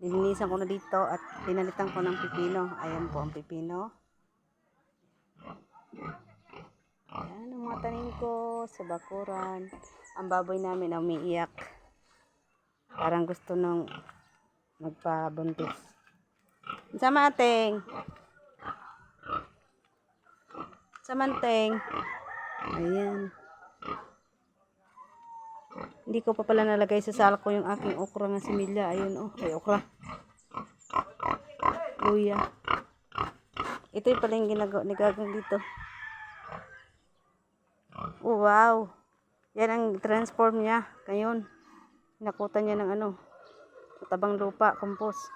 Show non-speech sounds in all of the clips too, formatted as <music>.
Nilinisan ko na dito at pinalitan ko ng pipino. Ayan po ang pipino. Ayan ang mga tanim ko sa bakuran. Ang baboy namin na umiiyak. Parang gusto nung magpabuntis. Sa mateng. Sa manteng. Ayan. Hindi ko pa pala nalagay sa salko yung aking okra nga similya. Ayun oh, ay okra. Luya. Ito yung pala yung ginagawa ni Gagang dito. Oh, wow. Yan ang transform niya. Ngayon, nakutan niya ng ano, tabang lupa, compost.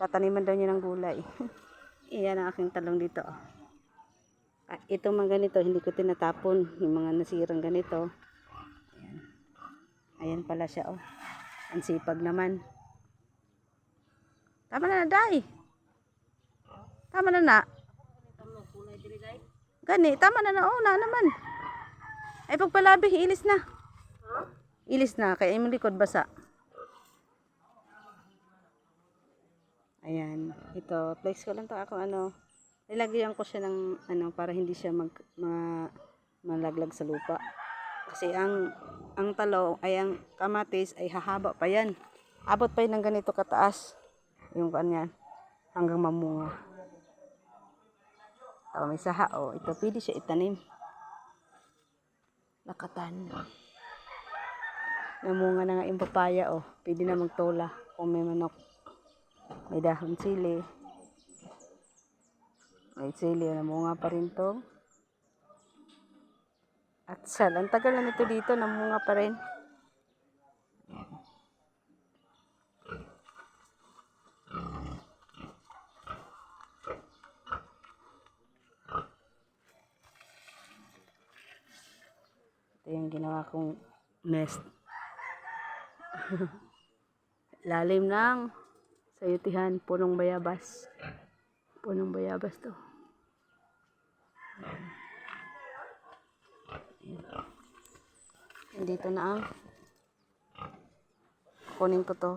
Tataniman daw niya ng gulay. <laughs> Iyan ang aking talong dito. Ah, Ito mga ganito, hindi ko tinatapon. Yung mga nasirang ganito. Ayan. Pala siya, oh. Ang sipag naman. Tama na na, Day. Tama na na. Gani, tama na na, oh, na naman. Ay, pagpalabi, ilis na. Ilis na, kaya yung likod basa. Ayan, ito, flex ko lang to ako, ano, nilagyan ko siya ng, ano, para hindi siya mag, ma, malaglag sa lupa. Kasi ang, ang talo, ay ang kamatis, ay hahaba pa yan. Abot pa yun ng ganito kataas. Yung kanyan, hanggang mamunga. Tama, may saha, oh, ito, pwede siya itanim. Nakatan. Namunga na nga yung papaya, oh. Pwede na magtola kung may manok. May dahon sili. May sili, namunga pa rin to. At sal, ang tagal na nito dito, namunga pa rin. Ito yung ginawa kong nest. <laughs> Lalim ng sayutihan, punong bayabas. Punong bayabas to. Dito na ang kunin ko to.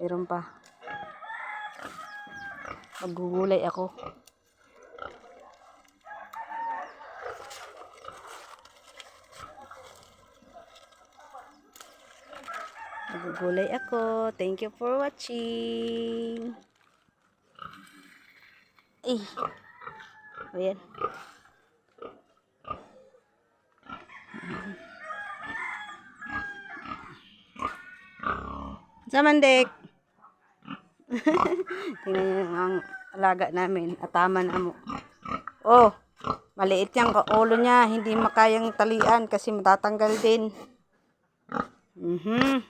Meron pa. Magugulay ako. Magugulay ako. Thank you for watching. Eh. Ayan. Samandek. <laughs> Tingnan niyo ang alaga namin. Atama na mo. Oh, maliit yung ulo niya. Hindi makayang talian kasi matatanggal din. Mhm.